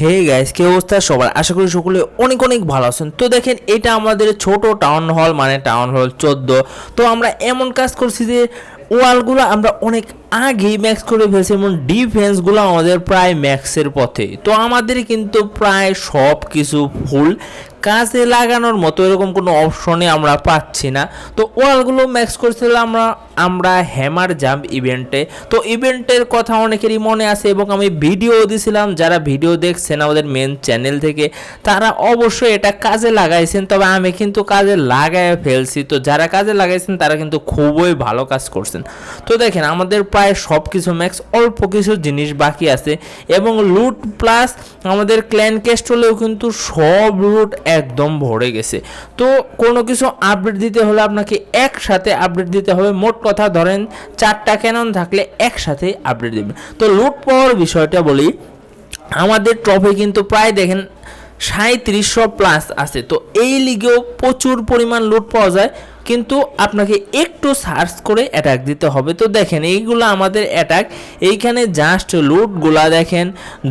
Hey guys কি অবস্থা সবার? আশা করি সকলে অনেক অনেক ভালো আছেন। তো দেখেন, এটা আমাদের ছোট টাউন হল মানে টাউন হল চোদ্দ। তো আমরা এমন কাজ করছি যে ওয়ালগুলো আমরা অনেক আগেই ম্যাক্স করে ফেলছি এবং ডিফেন্সগুলো আমাদের প্রায় ম্যাক্সের পথে। তো আমাদের কিন্তু প্রায় সব কিছু ফুল কাজে লাগানোর মতো এরকম কোনো অপশনে আমরা পাচ্ছি না। তো ওয়ালগুলো ম্যাক্স করছিলাম আমরা আমরা হ্যামার জাম্প ইভেন্টে তো ইভেন্টের কথা অনেকেরই মনে আছে এবং আমি ভিডিও দিছিলাম, যারা ভিডিও দেখছেন আমাদের মেন চ্যানেল থেকে, তারা অবশ্যই এটা কাজে লাগাইছেন, তবে আমি কিন্তু কাজে লাগাই ফেলছি। তো যারা কাজে লাগাইছেন, তারা কিন্তু খুবই ভালো কাজ করছেন। তো দেখেন, আমাদের প্রায় সব কিছু ম্যাক্স অল্প কিছু জিনিস বাকি আছে এবং লুট প্লাস আমাদের ক্ল্যান কেস্টলেও কিন্তু সব লুট একদম ভরে গেছে। তো কোনো কিছু আপডেট দিতে হলে আপনাকে একসাথে আপডেট দিতে হবে। মোট কথা ধরেন চারটা ক্যানন থাকলে একসাথে আপডেট দেবেন। তো লুট পাওয়ার বিষয়টা বলি, আমাদের ট্রফি কিন্তু প্রায় দেখেন সাঁত্রিশশো প্লাস আছে। তো এই লিগেও প্রচুর পরিমাণ লুট পাওয়া যায়। কিন্তু আপনাকে একটু সার্চ করে অ্যাটাক দিতে হবে। তো দেখেন, এইগুলো আমাদের অ্যাটাক এইখানে জাস্ট লুটগুলা দেখেন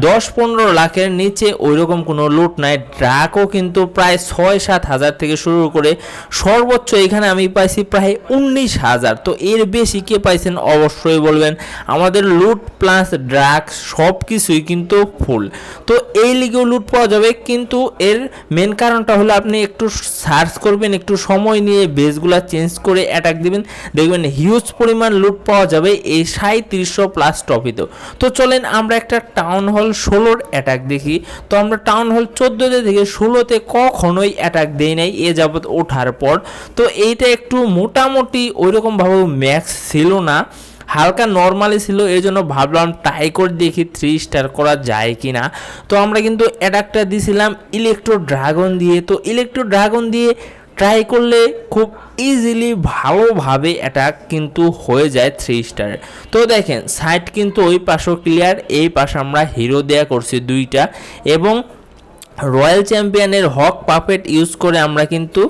দশ পনেরো লাখের নিচে ওইরকম কোনো লুট নাই। ড্রাকও কিন্তু প্রায় ছয় সাত হাজার থেকে শুরু করে সর্বোচ্চ এখানে আমি পাইছি প্রায় উনিশ হাজার। তো এর বেশি কে পাইছেন? অবশ্যই বলবেন। আমাদের লুট প্লাস ড্রাগ সব কিছুই কিন্তু ফুল তো এই লিগেও লুট পাওয়া যাবে, কিন্তু এর মেন কারণটা হলো আপনি একটু সার্চ করবেন, একটু সময় নিয়ে বেসগুলা চেঞ্জ করে অ্যাটাক দিবেন। দেখবেন হিউজ পরিমাণ লুট পাওয়া যাবে এই সাঁত্রিশশো প্লাস টপিতেও তো চলেন আমরা একটা টাউন হল ষোলোর অ্যাটাক দেখি। তো আমরা টাউন হল চোদ্দোতে থেকে ষোলোতে কখনোই অ্যাটাক দেই নাই, এ যাবৎ ওঠার পর। তো এইটা একটু মোটামুটি ওইরকমভাবে ম্যাক্স ছিল না, হালকা নর্মালি ছিল, এই জন্য ভাবলাম ট্রাই করে দেখি থ্রি স্টার করা যায় কি না তো আমরা কিন্তু অ্যাটাকটা দিয়েছিলাম ইলেকট্রো ড্রাগন দিয়ে। তো ইলেকট্রো ড্রাগন দিয়ে ট্রাই করলে খুব ইজিলি ভালোভাবে অ্যাটাক কিন্তু হয়ে যায় থ্রি স্টার তো দেখেন সাইড কিন্তু ওই পাশও ক্লিয়ার এই পাশে আমরা হিরো দেয়া করছি দুইটা এবং রয়্যাল চ্যাম্পিয়নের হক পাপেট ইউজ করে আমরা কিন্তু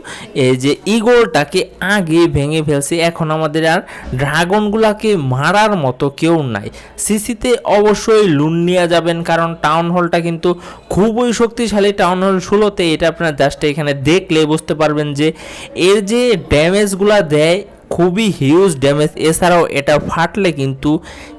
এই যে ইগোরটাকে আগে ভেঙে ফেলছি, এখন আমাদের আর ড্রাগনগুলাকে মারার মতো কেউ নাই। সিসিতে অবশ্যই লুন নিয়ে যাবেন, কারণ টাউন হলটা কিন্তু খুবই শক্তিশালী। টাউন হল ষোলোতে এটা আপনার জাস্ট এখানে দেখলে বুঝতে পারবেন যে এর যে ড্যামেজগুলা দেয় খুবই হিউজ ড্যামেজ এছাড়াও এটা ফাটলে কিন্তু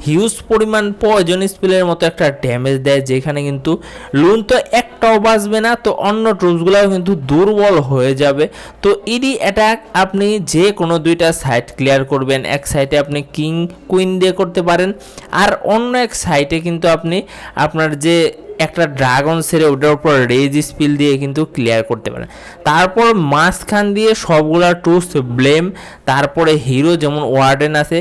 হিউজ পরিমাণ পয়জন স্পিলের মতো একটা ড্যামেজ দেয়, যেখানে কিন্তু লুন তো একটাও বাঁচবে না, তো অন্য ট্রুপসগুলোও কিন্তু দুর্বল হয়ে যাবে। তো ইডি অ্যাটাক আপনি যে কোনো দুইটা সাইড ক্লিয়ার করবেন। এক সাইডে আপনি কিং কুইন দিয়ে করতে পারেন। আর অন্য এক সাইডে কিন্তু আপনি আপনার যে একটা ড্রাগন সেরে ওটার উপর রেজ স্পিল দিয়ে কিন্তু ক্লিয়ার করতে পারেন তারপর মাঝখান দিয়ে সবগুলা টুস ব্লেম তারপরে হিরো যেমন ওয়ার্ডেন আছে,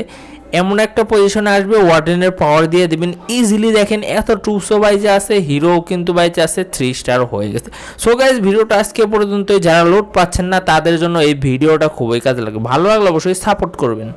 এমন একটা পজিশনে আসবে ওয়ার্ডেনের পাওয়ার দিয়ে দেবেন। ইজিলি দেখেন এত টুসও বাইজে আছে হিরো কিন্তু বাইজে আছে থ্রি স্টার হয়ে গেছে। সো গাইজ ভিডিওটা আজকে পর্যন্ত যারা লোড পাচ্ছেন না, তাদের জন্য এই ভিডিওটা খুবই কাজে লাগে ভালো লাগলে অবশ্যই সাপোর্ট করবেন।